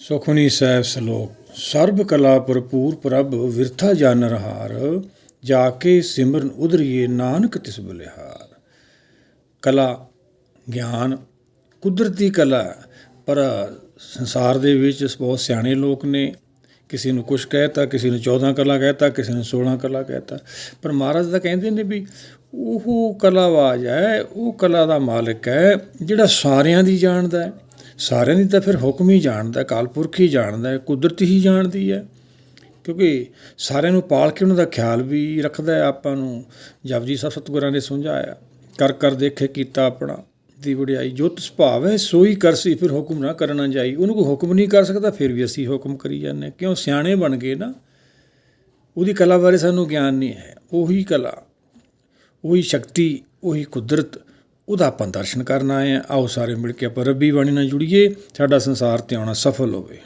ਸੁਖਨੀ ਸਾਹਿਬ ਸ਼ਲੋਕ, ਸਰਬ ਕਲਾ ਭਰਪੂਰ ਪ੍ਰਭ ਵਿਰਥਾ ਜਨ ਰਹਾਰ, ਜਾ ਕੇ ਸਿਮਰਨ ਉਧਰੀਏ ਨਾਨਕ ਤਿਸ ਬਲਿਹਾਰ। ਕਲਾ, ਗਿਆਨ, ਕੁਦਰਤੀ ਕਲਾ, ਪਰ ਸੰਸਾਰ ਦੇ ਵਿੱਚ ਬਹੁਤ ਸਿਆਣੇ ਲੋਕ ਨੇ। ਕਿਸੇ ਨੂੰ ਕੁਛ ਕਹਿਤਾ, ਕਿਸੇ ਨੂੰ 14 ਕਲਾ ਕਹਿਤਾ, ਕਿਸੇ ਨੂੰ 16 ਕਲਾ ਕਹਿਤਾ। ਪਰ ਮਹਾਰਾਜ ਤਾਂ ਕਹਿੰਦੇ ਨੇ ਵੀ ਉਹ ਕਲਾਵਾਜ ਹੈ, ਉਹ ਕਲਾ ਦਾ ਮਾਲਕ ਹੈ, ਜਿਹੜਾ ਸਾਰਿਆਂ ਦੀ ਜਾਣਦਾ ਹੈ। ਸਾਰਿਆਂ ਦੀ ਤਾਂ ਫਿਰ ਹੁਕਮ ਹੀ ਜਾਣਦਾ, ਕਾਲਪੁਰਖ ਹੀ ਜਾਣਦਾ, ਕੁਦਰਤ ਹੀ ਜਾਣਦੀ ਹੈ। ਕਿਉਂਕਿ ਸਾਰਿਆਂ ਨੂੰ ਪਾਲ ਕੇ ਉਹਨਾਂ ਦਾ ਖਿਆਲ ਵੀ ਰੱਖਦਾ ਹੈ ਆਪਾਂ ਨੂੰ। ਜਪਜੀ ਸਾਹਿਬ ਸਤਿਗੁਰਾਂ ਨੇ ਸਮਝਾਇਆ, ਕਰ ਕਰ ਦੇਖੇ ਕੀਤਾ ਆਪਣਾ, ਦੀ ਵਡਿਆਈ। ਜੋ ਤਿਸ ਭਾਵ ਹੈ, ਸੋਈ ਕਰਸੀ ਫਿਰ ਹੁਕਮ ਨਾ ਕਰਨਾ ਜਾਈ। ਉਹਨੂੰ ਕੋਈ ਹੁਕਮ ਨਹੀਂ ਕਰ ਸਕਦਾ, ਫਿਰ ਵੀ ਅਸੀਂ ਹੁਕਮ ਕਰੀ ਜਾਂਦੇ ਹਾਂ। ਕਿਉਂ? ਸਿਆਣੇ ਬਣ ਗਏ ਨਾ। ਉਹਦੀ ਕਲਾ ਬਾਰੇ ਸਾਨੂੰ ਗਿਆਨ ਨਹੀਂ ਹੈ। ਉਹੀ ਕਲਾ, ਉਹੀ ਸ਼ਕਤੀ, ਉਹੀ ਕੁਦਰਤ ਉਹਦਾ ਆਪਾਂ ਦਰਸ਼ਨ ਕਰਨ ਆਏ ਹਾਂ। ਆਓ ਸਾਰੇ ਮਿਲ ਕੇ ਆਪਾਂ ਰੱਬੀ ਬਾਣੀ ਨਾਲ ਜੁੜੀਏ। ਸਾਡਾ ਸੰਸਾਰ ਤੇ ਆਉਣਾ ਸਫਲ ਹੋਵੇ।